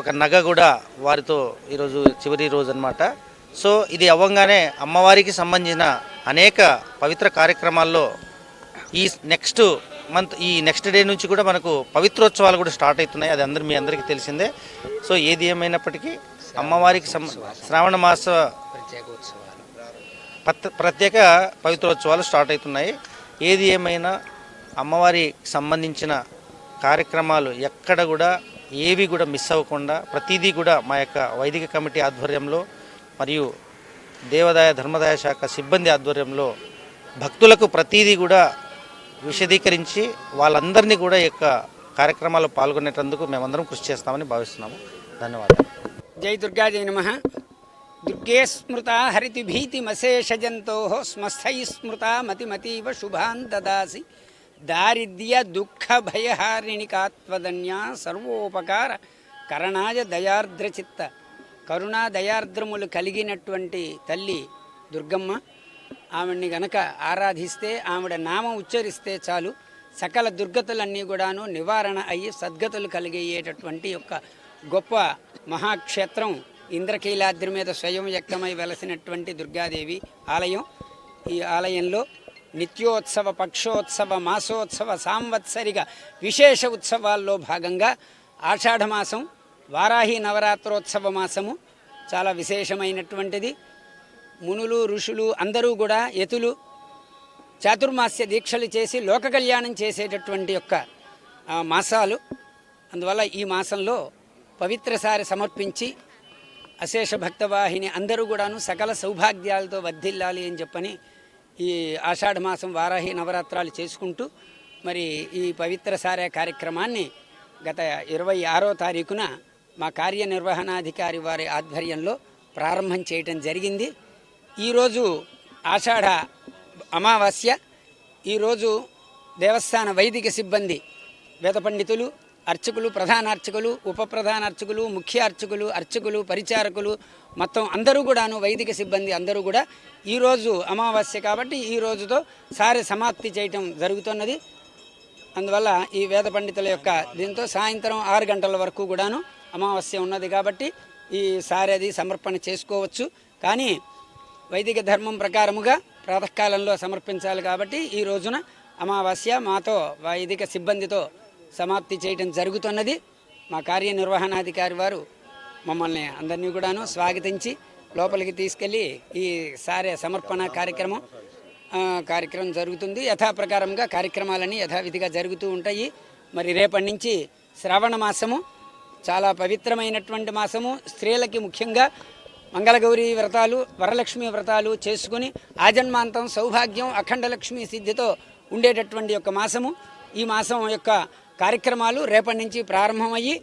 ఒక నగ కూడా వారితో ఈరోజు చివరి రోజు అనమాట సో ఇది అవ్వంగానే అమ్మవారికి సంబంధించిన అనేక పవిత్ర కార్యక్రమాల్లో ఈ నెక్స్ట్ మంత్ ఈ నెక్స్ట్ డే నుంచి కూడా మనకు పవిత్రోత్సవాలు కూడా స్టార్ట్ అవుతున్నాయి. అది అందరు మీ అందరికీ తెలిసిందే. సో ఏది ఏమైనప్పటికీ అమ్మవారికి శ్రావణ మాస ప్రత్యేక పవిత్రోత్సవాలు స్టార్ట్ అవుతున్నాయి. ఏది ఏమైనా అమ్మవారికి సంబంధించిన కార్యక్రమాలు ఎక్కడ కూడా ఏవి కూడా మిస్ అవ్వకుండా ప్రతిదీ కూడా మా యొక్క వైదిక కమిటీ ఆధ్వర్యంలో మరియు దేవాదాయ ధర్మదాయ శాఖ సిబ్బంది ఆధ్వర్యంలో భక్తులకు ప్రతీది కూడా విశదీకరించి వాళ్ళందరినీ కూడా ఈ యొక్క కార్యక్రమాల్లో పాల్గొనేటందుకు మేమందరం కృషి చేస్తామని భావిస్తున్నాము. ధన్యవాదాలు. జై దుర్గా జై నమ. దుర్గే స్మృత జంతో స్మస్థై స్మృత మతిమతీవ శుభాన్ దదాసి. దారిద్ర్య దుఃఖ భయహారిణి కాత్వదన్యా సర్వోపకార కరణాయ దయార్ద్రచిత్త కరుణా దయార్ద్రములు కలిగినటువంటి తల్లి దుర్గమ్మ ఆవిడ్ని గనక ఆరాధిస్తే ఆవిడ నామం ఉచ్చరిస్తే చాలు. సకల దుర్గతులన్నీ కూడాను నివారణ అయ్యి సద్గతులు కలిగేటటువంటి యొక్క గొప్ప మహాక్షేత్రం ఇంద్రకీలాద్రి మీద స్వయం వ్యక్తమై వెలసినటువంటి దుర్గాదేవి ఆలయం. ఈ ఆలయంలో నిత్యోత్సవ పక్షోత్సవ మాసోత్సవ సాంవత్సరిక విశేష ఉత్సవాల్లో భాగంగా ఆషాఢమాసం వారాహి నవరాత్రోత్సవ మాసము చాలా విశేషమైనటువంటిది. మునులు ఋషులు అందరూ కూడా యతులు చాతుర్మాస్య దీక్షలు చేసి లోక కళ్యాణం చేసేటటువంటి యొక్క మాసాలు. అందువల్ల ఈ మాసంలో పవిత్రసారి సమర్పించి అశేష భక్తవాహిని అందరూ కూడాను సకల సౌభాగ్యాలతో వర్ధిల్లాలి అని చెప్పని ఈ ఆషాఢ మాసం వారాహి నవరాత్రాలు చేసుకుంటూ మరి ఈ పవిత్ర సారే కార్యక్రమాన్ని గత ఇరవై ఆరో తారీఖున మా కార్యనిర్వహణాధికారి వారి ఆధ్వర్యంలో ప్రారంభం చేయటం జరిగింది. ఈరోజు ఆషాఢ అమావాస్య ఈరోజు దేవస్థాన వైదిక సిబ్బంది వేద పండితులు అర్చకులు ప్రధాన అర్చకులు ఉప ప్రధాన అర్చకులు ముఖ్య అర్చకులు అర్చకులు పరిచారకులు మొత్తం అందరూ కూడాను వైదిక సిబ్బంది అందరూ కూడా ఈరోజు అమావాస్య కాబట్టి ఈ రోజుతో సారి సమాప్తి చేయటం జరుగుతున్నది. అందువల్ల ఈ వేద పండితుల యొక్క దీంతో సాయంత్రం ఆరు గంటల వరకు కూడాను అమావాస్య ఉన్నది కాబట్టి ఈ సారి అది సమర్పణ చేసుకోవచ్చు. కానీ వైదిక ధర్మం ప్రకారముగా ప్రాతకాలంలో సమర్పించాలి కాబట్టి ఈ రోజున అమావాస్య మాతో వైదిక సిబ్బందితో సమాప్తి చేయడం జరుగుతున్నది. మా కార్యనిర్వహణాధికారి వారు మమ్మల్ని అందరినీ కూడాను స్వాగతించి లోపలికి తీసుకెళ్ళి ఈ సారే సమర్పణ కార్యక్రమం కార్యక్రమం జరుగుతుంది. యథాప్రకారంగా కార్యక్రమాలన్నీ యథావిధిగా జరుగుతూ ఉంటాయి. మరి రేపటి నుంచి శ్రావణ మాసము చాలా పవిత్రమైనటువంటి మాసము. స్త్రీలకి ముఖ్యంగా మంగళగౌరి వ్రతాలు వరలక్ష్మి వ్రతాలు చేసుకుని ఆజన్మాంతం సౌభాగ్యం అఖండలక్ష్మి సిద్ధితో ఉండేటటువంటి యొక్క మాసము. ఈ మాసం యొక్క కార్యక్రమాలు రేపటి నుంచి ప్రారంభమయ్యి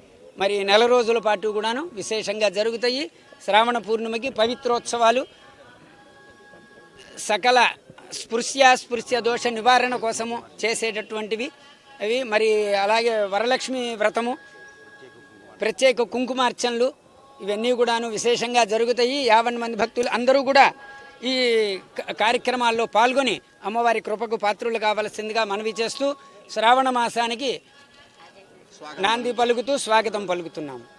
మరి నెల రోజుల పాటు కూడాను విశేషంగా జరుగుతాయి. శ్రావణ పూర్ణిమకి పవిత్రోత్సవాలు సకల స్పృశ్య స్పృశ్య దోష నివారణ కోసము చేసేటటువంటివి. అవి మరి అలాగే వరలక్ష్మి వ్రతము ప్రత్యేక కుంకుమార్చనలు ఇవన్నీ కూడాను విశేషంగా జరుగుతాయి. యాభై మంది భక్తులు అందరూ కూడా ఈ కార్యక్రమాల్లో పాల్గొని అమ్మవారి కృపకు పాత్రులు కావలసిందిగా మనవి చేస్తూ శ్రావణ మాసానికి నాంది పలుకుతూ స్వాగతం పలుకుతున్నాము.